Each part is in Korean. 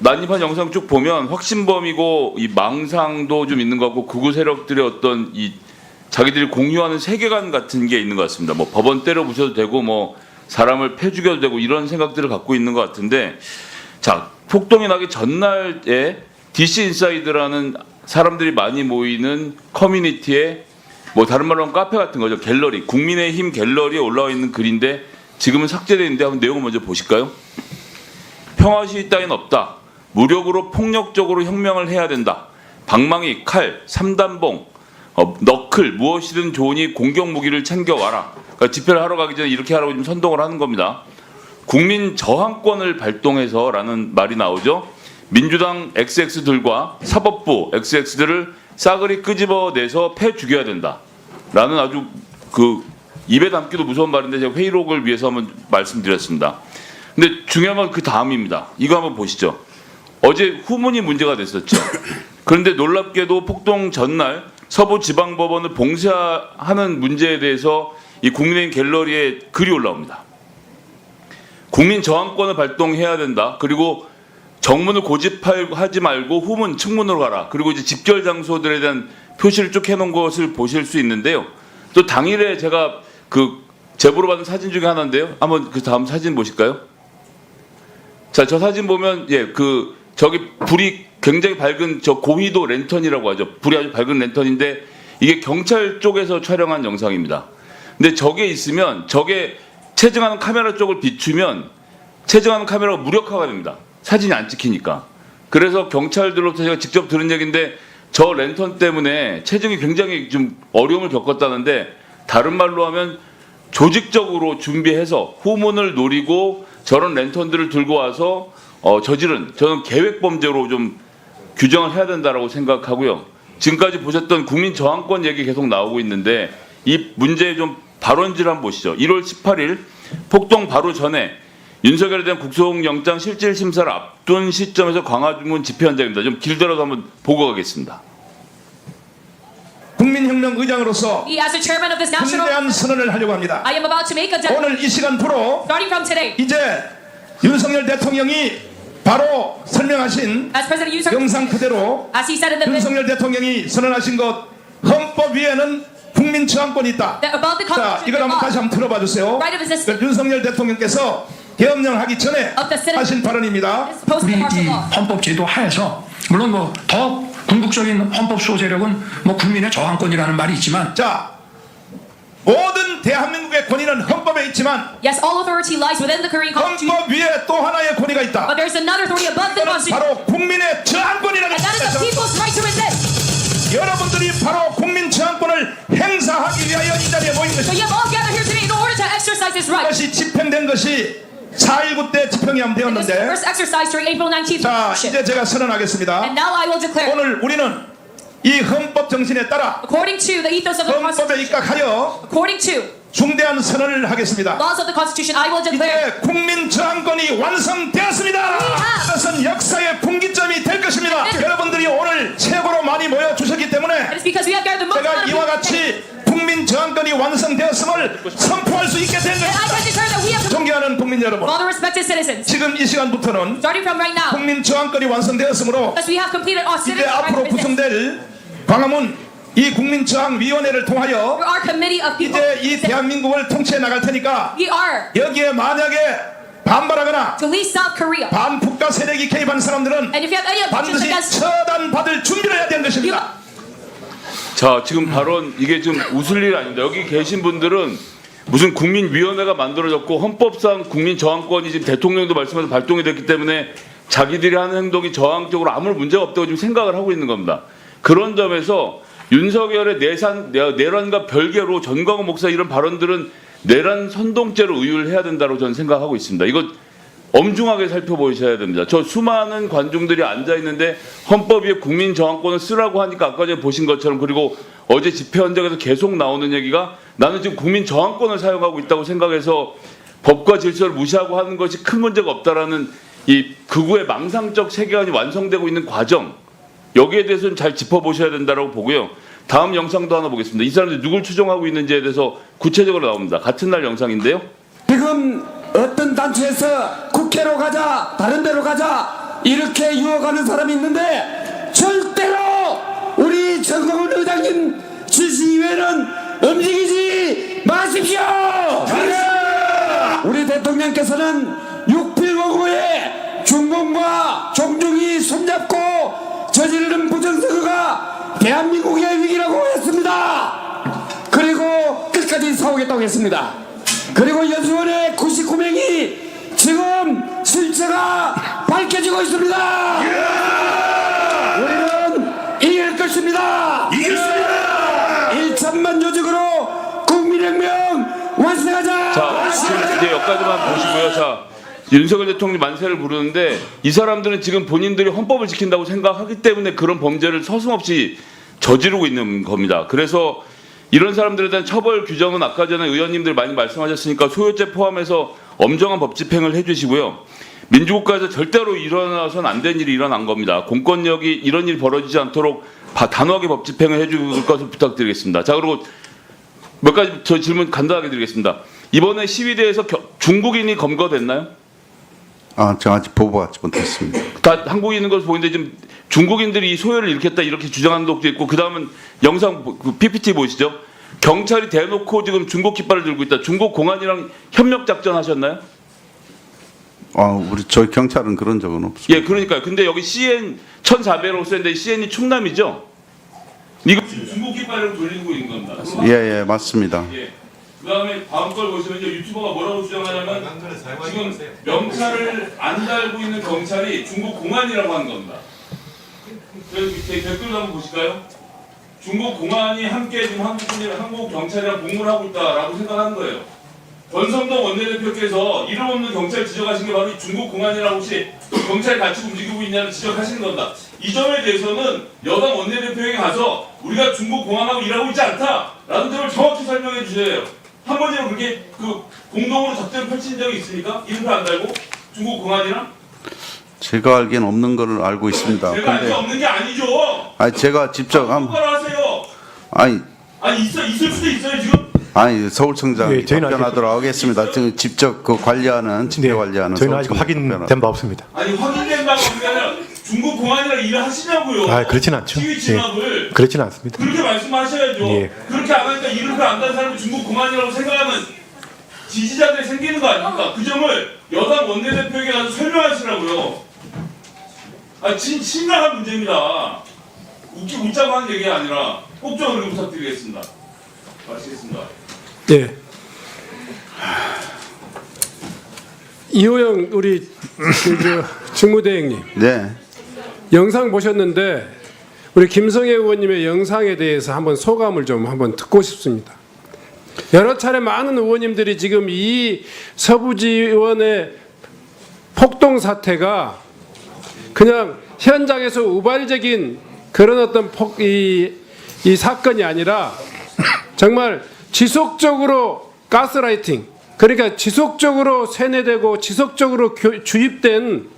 난입한 영상 쭉 보면 확신범이고 이 망상도 좀 있는 것 같고 극우 세력들의 어떤 이 자기들이 공유하는 세계관 같은 게 있는 것 같습니다. 뭐 법원 때려 부셔도 되고 뭐 사람을 패 죽여도 되고 이런 생각들을 갖고 있는 것 같은데 자 폭동이 나기 전날에 DC 인사이드라는 사람들이 많이 모이는 커뮤니티에 뭐 다른 말로 하면 카페 같은 거죠 갤러리 국민의힘 갤러리에 올라와 있는 글인데 지금은 삭제되어 있는데 한번 내용을 먼저 보실까요? 평화 시위 따윈 없다. 무력으로 폭력적으로 혁명을 해야 된다. 방망이, 칼, 삼단봉, 어, 너클 무엇이든 좋으니 공격 무기를 챙겨 와라. 그러니까 집회를 하러 가기 전에 이렇게 하라고 지금 선동을 하는 겁니다. 국민 저항권을 발동해서라는 말이 나오죠. 민주당 XX들과 사법부 XX들을 싸그리 끄집어내서 패 죽여야 된다. 라는 아주 그 입에 담기도 무서운 말인데 제가 회의록을 위해서 한번 말씀드렸습니다. 근데 중요한 건 그 다음입니다. 이거 한번 보시죠. 어제 후문이 문제가 됐었죠. 그런데 놀랍게도 폭동 전날 서부지방법원을 봉쇄하는 문제에 대해서 이 국민의힘 갤러리에 글이 올라옵니다. 국민 저항권을 발동해야 된다. 그리고 정문을 고집하지 말고 후문 측문으로 가라. 그리고 이제 집결 장소들에 대한 표시를 쭉 해놓은 것을 보실 수 있는데요. 또 당일에 제가 그 제보로 받은 사진 중에 하나인데요. 한번 그 다음 사진 보실까요? 자, 저 사진 보면 예, 그 저기 불이 굉장히 밝은 저 고위도 랜턴이라고 하죠. 불이 아주 밝은 랜턴인데 이게 경찰 쪽에서 촬영한 영상입니다. 근데 저게 있으면 저게 체증하는 카메라 쪽을 비추면 체증하는 카메라가 무력화가 됩니다. 사진이 안 찍히니까. 그래서 경찰들로부터 제가 직접 들은 얘기인데 저 랜턴 때문에 체증이 굉장히 좀 어려움을 겪었다는데 다른 말로 하면 조직적으로 준비해서 후문을 노리고 저런 랜턴들을 들고 와서 어, 저지른 저는 계획 범죄로 좀 규정을 해야 된다라고 생각하고요. 지금까지 보셨던 국민 저항권 얘기 계속 나오고 있는데 이 문제의 좀 발원지를 한번 보시죠. 1월 18일 폭동 바로 전에 윤석열에 대한 국소영장 실질 심사를 앞둔 시점에서 광화문 집회 현장입니다. 좀 길더라도 한번 보고 가겠습니다. 국민혁명 의장으로서 군대한 선언을 하려고 합니다. I am about to make a de- 오늘 이 시간부로 이제 윤석열 대통령이 바로 설명하신 영상 그대로 윤석열 대통령이 선언하신 것 헌법 위에는 국민 저항권이 있다. 자, 이걸 한번 다시 한번 들어봐 주세요. right of existence 그 윤석열 대통령께서 계엄령 하기 전에 하신 발언입니다. 우리 이. 헌법 제도 하에서 물론 뭐 더 궁극적인 헌법 수호 세력은 뭐 국민의 저항권이라는 말이 있지만 자, 모든 대한민국의 권위는 헌법에 있지만 Yes, all authority lies within the Korean constitution, 헌법 위에 또 하나의 권위가 있다. but there's another authority above the 그것은 constitution, 바로 국민의 저항권이라는 and that is the 것입니다. people's right to resist. 여러분들이 바로 국민 저항권을 행사하기 위하여 이 자리에 모인 So 것입니다. you have all gathered here today in order to exercise this right. 이것이 집행된 것이 4.19 때 집행이 This was 되었는데 first exercised during April 19th. 자 이제 제가 선언하겠습니다. And now I will declare, 오늘 우리는 이 헌법 정신에 따라 according to the ethos of the 헌법에 Constitution, 입각하여 according to 중대한 선언을 하겠습니다. laws of the Constitution, I will declare 이제 국민 저항권이 완성되었습니다. 이것은 역사의 분기점이 될 것입니다. 네. 여러분들이 오늘 최고로 많이 모여 주셨기 때문에 it is because we have gathered the most 제가 amount of 이와 people. 같이 국민 저항권이 완성되었음을 선포할 수 있게 된 And I 것입니다. can declare that we have 존경하는 국민 여러분, all the respected citizens, 지금 이 시간부터는 starting from right now, 국민 저항권이 완성되었으므로 because we have completed our 이제 앞으로. 구성될 광화문 이 국민저항위원회를 통하여 Through our committee of people, 이제 이 대한민국을 통치해 나갈 테니까 we are 여기에 만약에 반발하거나 to lead South Korea. 반국가 세력이 개입한 사람들은 And if you have any objections 반드시 처단받을 준비를 해야 되는 것입니다. 자, 지금 발언 이게 좀 웃을 일 아닙니다. 여기 계신 분들은 무슨 국민위원회가 만들어졌고 헌법상 국민 저항권이 지금 대통령도 말씀해서 발동이 됐기 때문에 자기들이 하는 행동이 저항적으로 아무 문제가 없다고 지금 생각을 하고 있는 겁니다. 그런 점에서 윤석열의 내산 내- 내란과 별개로 전광훈 목사 이런 발언들은 내란 선동죄로 의율해야 된다고 저는 생각하고 있습니다. 이거 엄중하게 살펴보셔야 됩니다. 저 수많은 관중들이 앉아 있는데 헌법 위에 국민 저항권을 쓰라고 하니까 아까 전에 보신 것처럼 그리고 어제 집회 현장에서 계속 나오는 얘기가 나는 지금 국민 저항권을 사용하고 있다고 생각해서 법과 질서를 무시하고 하는 것이 큰 문제가 없다라는 이 극우의 망상적 세계관이 완성되고 있는 과정 여기에 대해서는 잘 짚어보셔야 된다고 보고요. 다음 영상도 하나 보겠습니다. 이 사람들이 누굴 추종하고 있는지에 대해서 구체적으로 나옵니다. 같은 날 영상인데요. 지금 단체에서 국회로 가자, 다른 데로 가자, 이렇게 유혹하는 사람이 있는데 절대로 우리 정광훈 의장님 지시 이외에는 움직이지 마십시오. 우리 대통령께서는 육필오구에 중공과 종중이 손잡고 저지르는 부정선거가 대한민국의 위기라고 했습니다. 그리고 끝까지 싸우겠다고 했습니다. 그리고 연수원의 99명이 지금 실체가 밝혀지고 있습니다. 우리는 이길 것입니다. 이겼습니다. 1천만 조직으로 국민혁명 완성하자. 자, 지금 이제 여기까지만 보시고요. 자, 윤석열 대통령이 만세를 부르는데 이 사람들은 지금 본인들이 헌법을 지킨다고 생각하기 때문에 그런 범죄를 서슴없이 저지르고 있는 겁니다. 그래서 이런 사람들에 대한 처벌 규정은 아까 전에 의원님들 많이 말씀하셨으니까 소요죄 포함해서 엄정한 법 집행을 해주시고요. 민주국가에서 절대로 일어나선 안 된 일이 일어난 겁니다. 공권력이 이런 일이 벌어지지 않도록 바- 단호하게 법 집행을 해줄 것을 부탁드리겠습니다. 자, 그리고 몇 가지 저 질문 간단하게 드리겠습니다. 이번에 시위대에서 겨- 중국인이 검거됐나요? 아, 저 아직 보고받지 못했습니다. 다 한국에 있는 것을 보이는데 지금 중국인들이 이 소요를 일으켰다 이렇게 주장하는 것도 있고 그 다음은 영상 보- 그 PPT 보시죠. 경찰이 대놓고 지금 중국 깃발을 들고 있다. 중국 공안이랑 협력 작전 하셨나요? 아, 우리 저희 경찰은 그런 적은 없습니다. 예, 그러니까요. 근데 여기 CN 1,400로 쓰는데 CN이 충남이죠? 이거 중국 깃발을 돌리고 있는 겁니다. 예, 예, 맞습니다. 예. 그 다음에 다음 걸 보시면 이제 유튜버가 뭐라고 주장하냐면 지금 명찰을 안 달고 있는 경찰이 중국 공안이라고 하는 겁니다. 그래서 밑에 댓글 한번 보실까요? 중국 공안이 함께 지금 한국 군이 한국 경찰이랑 공무를 하고 있다라고 생각하는 거예요. 권성동 원내대표께서 이름 없는 경찰 지적하신 게 바로 이 중국 공안이라고 혹시 경찰 같이 움직이고 있냐는 지적하시는 겁니다. 이 점에 대해서는 여당 원내대표에게 가서 우리가 중국 공안하고 일하고 있지 않다라는 점을 정확히 설명해 주셔야 해요. 한 번이라도 그렇게 그 공동으로 작전을 펼친 적이 있습니까? 이름표 안 달고 중국 공안이랑 제가 알기엔 없는 거를 알고 있습니다. 제가 알수 근데 없는 게 아니죠. 아니 제가 직접 한 똑바로 하세요. 아니 아니 있어 있을 수도 있어요 지금. 아니 서울청장 네, 저희는 답변하도록 하겠습니다. 지금 직접 그 관리하는 집회 네, 관리하는 저희는 아직 서울청장 확인된 답변하- 바 없습니다. 아니 확인된 바가 아니라 중국 공안이랑 일을 하시냐고요. 아, 그렇진 않죠. 시위 예. 진압을 그렇지는 않습니다. 그렇게 말씀하셔야죠. 예. 그렇게 안 하니까 이름표 안단 사람이 중국 공안이라고 생각하면 지지자들이 생기는 거 아닙니까? 그 점을 여당 원내대표에게 가서 설명하시라고요. 아, 진, 심각한 문제입니다. 웃기, 웃자고 하는 얘기가 아니라 꼭좀 그렇게 부탁드리겠습니다. 마치겠습니다. 예. 이호영 우리 그저 직무대행님 네. 영상 보셨는데 우리 김성애 의원님의 영상에 대해서 한번 소감을 좀 한번 듣고 싶습니다. 여러 차례 많은 의원님들이 지금 이 서부지원의 폭동 사태가 그냥 현장에서 우발적인 그런 어떤 폭, 이, 이 사건이 아니라 정말 지속적으로 가스라이팅 그러니까 지속적으로 세뇌되고 지속적으로 교- 주입된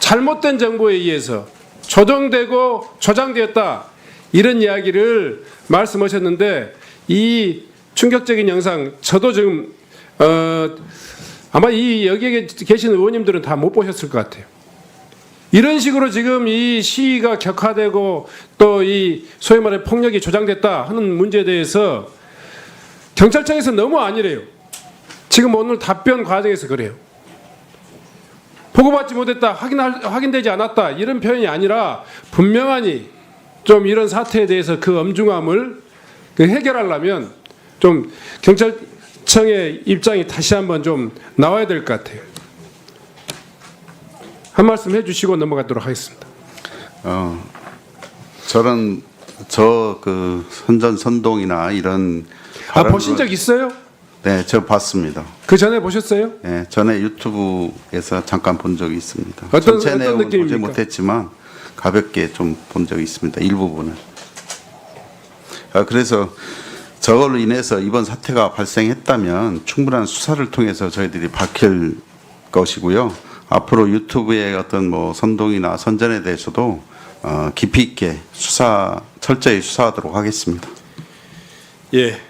잘못된 정보에 의해서 조정되고 조장되었다 이런 이야기를 말씀하셨는데 이 충격적인 영상 저도 지금 어, 아마 이 여기에 계신 의원님들은 다 못 보셨을 것 같아요. 이런 식으로 지금 이 시위가 격화되고 또 이 소위 말해 폭력이 조장됐다 하는 문제에 대해서 경찰청에서 너무 아니래요. 지금 오늘 답변 과정에서 그래요. 보고받지 못했다, 확인할, 확인되지 않았다 이런 표현이 아니라 분명하니 좀 이런 사태에 대해서 그 엄중함을 그 해결하려면 좀 경찰청의 입장이 다시 한번 좀 나와야 될 것 같아요. 한 말씀 해주시고 넘어가도록 하겠습니다. 어, 저런 저그 선전 선동이나 이런 아 보신 적 있어요? 네, 저 봤습니다. 그 전에 보셨어요? 예, 전에 유튜브에서 잠깐 본 적이 있습니다. 어떤- 전체 어떤 내용은 보지 느낌입니까? 못했지만 가볍게 좀 본 적이 있습니다. 일부분을. 아, 그래서 저걸로 인해서 이번 사태가 발생했다면 충분한 수사를 통해서 저희들이 밝힐 것이고요. 앞으로 유튜브의 어떤 뭐 선동이나 선전에 대해서도 어, 깊이 있게 수사 철저히 수사하도록 하겠습니다. 예.